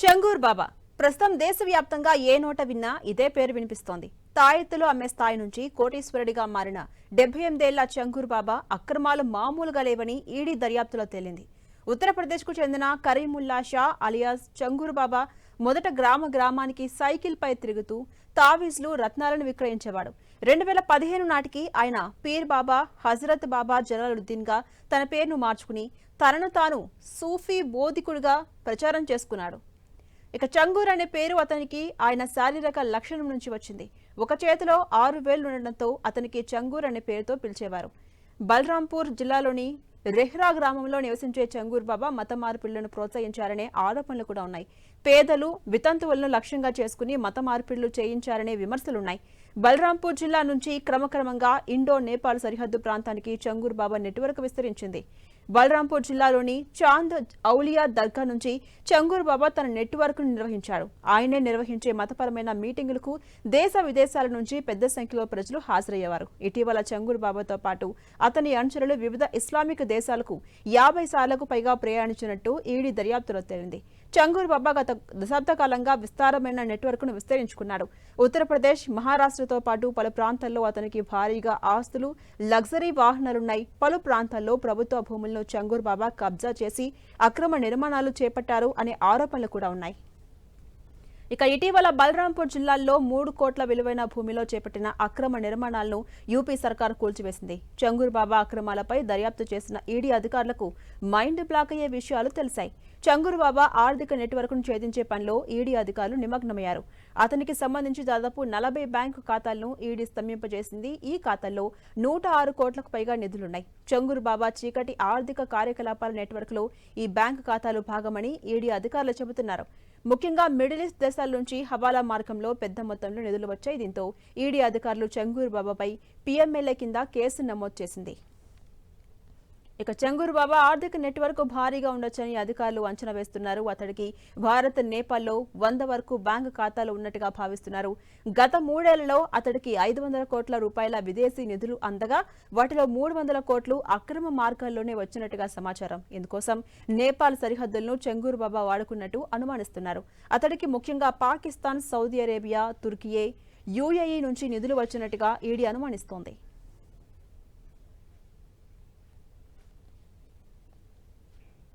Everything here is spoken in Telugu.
చెంగూర్ బాబా ప్రస్తుతం దేశవ్యాప్తంగా ఏ నోట విన్నా ఇదే పేరు వినిపిస్తోంది. తాయెత్తులు అమ్మే స్థాయి నుంచి కోటీశ్వరుడిగా మారిన డెబ్బై ఎనిమిదేళ్ళ చంగూర్ బాబా అక్రమాలు మామూలుగా లేవని ఈడీ దర్యాప్తులో తేలింది. ఉత్తరప్రదేశ్కు చెందిన కరీముల్లా షా అలియాస్ చంగూర్ బాబా మొదట గ్రామ గ్రామానికి సైకిల్ పై తిరుగుతూ తావీజ్లు రత్నాలను విక్రయించేవాడు. రెండు వేల పదిహేను నాటికి ఆయన పీర్ బాబా హజరత్ బాబా జలాలుద్దీన్గా తన పేరును మార్చుకుని తనను తాను సూఫీ బోధికుడిగా ప్రచారం చేసుకున్నాడు. ఇక చంగూర్ అనే పేరు అతనికి ఆయన శారీరక లక్షణం నుంచి వచ్చింది. ఒక చేతిలో ఆరు వేలు ఉండడంతో అతనికి చంగూర్ అనే పేరుతో పిలిచేవారు. బలరాంపూర్ జిల్లాలోని రెహ్రా గ్రామంలో నివసించే చంగూర్ బాబా మత మార్పిళ్ళను ప్రోత్సహించారనే ఆరోపణలు కూడా ఉన్నాయి. పేదలు వితంతువులను లక్ష్యంగా చేసుకుని మత మార్పిళ్ళు చేయించారనే విమర్శలున్నాయి. బలరాంపూర్ జిల్లా నుంచి క్రమక్రమంగా ఇండో నేపాల్ సరిహద్దు ప్రాంతానికి చంగూర్ బాబా నెట్వర్క్ విస్తరించింది. బలరాంపూర్ జిల్లాలోని చాంద్ ఔలియా దర్గా నుంచి చంగూర్ బాబా తన నెట్వర్క్ను నిర్వహించారు. నిర్వహించాడు ఆయనే నిర్వహించే మతపరమైన మీటింగులకు దేశ విదేశాల నుంచి పెద్ద సంఖ్యలో ప్రజలు హాజరయ్యేవారు. ఇటీవల చంగూర్ బాబాతో పాటు అతని అనుచరులు వివిధ ఇస్లామిక్ దేశాలకు యాభై సార్లకు పైగా ప్రయాణించినట్టు ఈడీ దర్యాప్తులో తేలింది. చంగూర్ బాబా గత దశాబ్ద కాలంగా విస్తారమైన నెట్వర్క్ను విస్తరించుకున్నాడు ఉత్తరప్రదేశ్ మహారాష్ట్రతో పాటు పలు ప్రాంతాల్లో అతనికి భారీగా ఆస్తులు లగ్జరీ వాహనాలున్నాయి. పలు ప్రాంతాల్లో ప్రభుత్వ భూములను చంగూర్ బాబా కబ్జా చేసి అక్రమ నిర్మాణాలు చేపట్టారు అనే ఆరోపణలు కూడా ఉన్నాయి. ఇక ఇటీవల బలరాంపూర్ జిల్లాల్లో మూడు కోట్ల విలువైన భూమిలో చేపట్టిన అక్రమ నిర్మాణాలను యూపీ సర్కార్ కూల్చివేసింది. చంగూరుబాబా అక్రమాలపై దర్యాప్తు చేసిన ఈడీ అధికారులకు మైండ్ బ్లాక్ అయ్యే విషయాలు తెలిసాయి చంగూరుబాబా ఆర్థిక నెట్వర్క్ను ఛేదించే పనిలో ఈడీ అధికారులు నిమగ్నమయ్యారు. అతనికి సంబంధించి దాదాపు నలభై బ్యాంకు ఖాతాలను ఈడీ స్తంభింపజేసింది. ఈ ఖాతాల్లో నూట ఆరు కోట్లకు పైగా నిధులున్నాయి. చంగూరుబాబా చీకటి ఆర్థిక కార్యకలాపాల నెట్వర్క్లో ఈ బ్యాంకు ఖాతాలు భాగమని ఈడీ అధికారులు చెబుతున్నారు. ముఖ్యంగా మిడిల్ ఈస్ట్ దేశాల నుంచి హవాలా మార్గంలో పెద్ద మొత్తంలో నిధులు వచ్చాయి. దీంతో ఈడీ అధికారులు చంగూర్ బాబాపై పీఎంఎల్ఏ కింద కేసు నమోదు చేసింది. ఇక చంగూరు బాబా ఆర్థిక నెట్వర్క్ భారీగా ఉండొచ్చని అధికారులు అంచనా వేస్తున్నారు. అతడికి భారత్ నేపాల్లో వంద వరకు బ్యాంకు ఖాతాలు ఉన్నట్టుగా భావిస్తున్నారు. గత మూడేళ్ళలో అతడికి ఐదు వందల కోట్ల రూపాయల విదేశీ నిధులు అందగా వాటిలో మూడు వందల కోట్లు అక్రమ మార్గాల్లోనే వచ్చినట్టుగా సమాచారం. ఇందుకోసం నేపాల్ సరిహద్దులను చెంగూరు బాబా వాడుకున్నట్టు అనుమానిస్తున్నారు. అతడికి ముఖ్యంగా Pakistan Saudi Arabia Turkiye UAE నుంచి నిధులు వచ్చినట్టుగా ఈడీ అనుమానిస్తోంది.